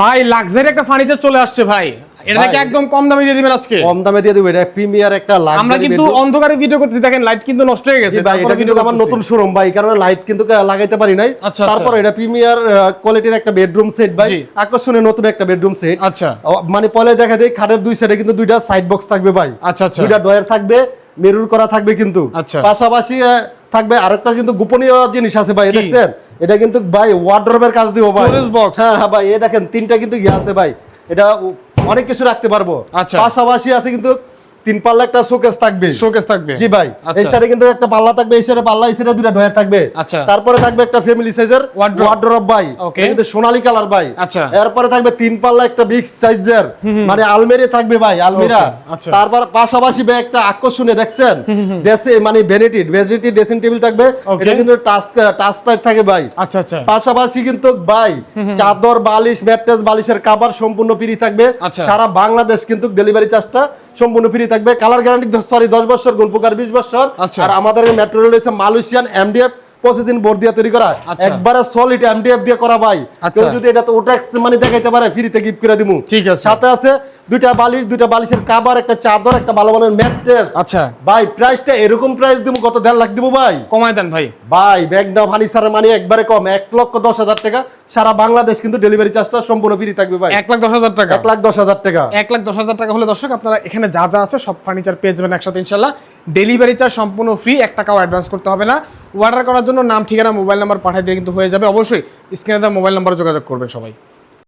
ভাই লাক্সারি একটা ফার্নিচার চলে আসছে ভাই। এটা নাকি ভাই, একদম কম দামে দিয়ে দিবেন আজকে? কম দামে দিয়ে দেবো এটা প্রিমিয়ার একটা লাক্সারি আমরা কিন্তু অন্ধকারে ভিডিও করতেছি দেখেন লাইট কিন্তু নষ্ট হয়ে গেছে ভাই এটা কিন্তু আমার নতুন শোরুম ভাই কারণ লাইট কিন্তু লাগাইতে পারি নাই। আচ্ছা, তারপর আচ্ছা। এটা প্রিমিয়ার কোয়ালিটির একটা বেডরুম সেট ভাই। আকর্ষণীয় নতুন একটা বেডরুম সেট আচ্ছা। মানে পলে দেখা যায় খাটের দুই সাইডে কিন্তু দুইটা সাইড বক্স থাকবে ভাই। আচ্ছা আচ্ছা। দুইটা ডয়ার থাকবে মেরুর করা থাকবে কিন্তু। আচ্ছা। পাশাপাশি থাকবে আরেকটা কিন্তু গোপনীয় জিনিস আছে ভাই? দেখছেন? এটা কিন্তু ভাই ওয়ার্ড্রোবের কাজ দিব ভাই? হ্যাঁ হ্যাঁ ভাই এ দেখেন তিনটা কিন্তু ইয়ে আছে ভাই এটা অনেক কিছু রাখতে পারব আচ্ছা। পাশাপাশি আছে কিন্তু তিন পাল্লা একটা শোকেস থাকবে। শোকেস থাকবে। জি ভাই আচ্ছা। এই সাইডে কিন্তু একটা পাল্লা থাকবে এই সাইডে পাল্লা এই সাইডে দুটা ডয়ার থাকবে। আচ্ছা। তারপরে থাকবে একটা ফ্যামিলি সাইজের Wardrobe। ভাই। কিন্তু সোনালী কালার ভাই। আচ্ছা। এরপরে থাকবে তিন পাল্লা একটা বিগ সাইজের মানে আলমেরি থাকবে ভাই আলমিরা। আচ্ছা। তারপর পাশাপাশি ভাই একটা আকর্ষণীয় দেখছেন? ড্রেসে মানে ভ্যানিটি ভ্যানিটি ড্রেসিং টেবিল থাকবে। এটা কিন্তু টাচ টাচ টাইপ থাকে ভাই। আচ্ছা আচ্ছা। পাশাপাশি কিন্তু ভাই চাদর বালিশ ম্যাট্রেস বালিশের কাভার সম্পূর্ণ ফ্রি থাকবে। আচ্ছা। সারা বাংলাদেশ কিন্তু ডেলিভারি চার্জটা সম্পূর্ণ ফ্রি থাকবে কালার গ্যারান্টি সরি দশ বছর গুণপকার বিশ বছর আচ্ছা। আর আমাদের ম্যাটেরিয়াল রয়েছে মালয়েশিয়ান এমডিএফ প্রসেসিং বোর্ড দিয়ে তৈরি করা আচ্ছা। একবারে সলিড এমডিএফ দিয়ে করা ভাই আচ্ছা। যদি এটা তো ওটাক্স মানে দেখাইতে পারে ফ্রিতে গিফট করে দিব ঠিক আছে। সাথে আছে দুইটা বালিশ দুইটা বালিশের কাভার একটা চাদর একটা ভালো মানের ম্যাট্রেস। আচ্ছা। ভাই প্রাইসটা এরকম প্রাইস দিমু কত দেড় লাখ দিবো ভাই? কমায় দেন ভাই। ভাই ব্যাগনা ফার্নিচারের মানে একবারে কম। এক লক্ষ দশ হাজার টাকা সারা বাংলাদেশ কিন্তু ডেলিভারি চার্জটা সম্পূর্ণ ফ্রি থাকবে ভাই। এক লাখ দশ হাজার টাকা। এক লাখ দশ হাজার টাকা। এক লাখ দশ হাজার টাকা হলে দর্শক আপনারা এখানে যা যা আছে সব ফার্নিচার পেয়ে যাবেন একসাথে ইনশাল্লাহ ডেলিভারি চার্জ সম্পূর্ণ ফ্রি এক টাকাও অ্যাডভান্স করতে হবে না। অর্ডার করার জন্য নাম ঠিকানা মোবাইল নাম্বার পাঠিয়ে দিয়ে কিন্তু হয়ে যাবে। অবশ্যই স্ক্রিনে দেওয়া মোবাইল নাম্বারে যোগাযোগ করবেন সবাই।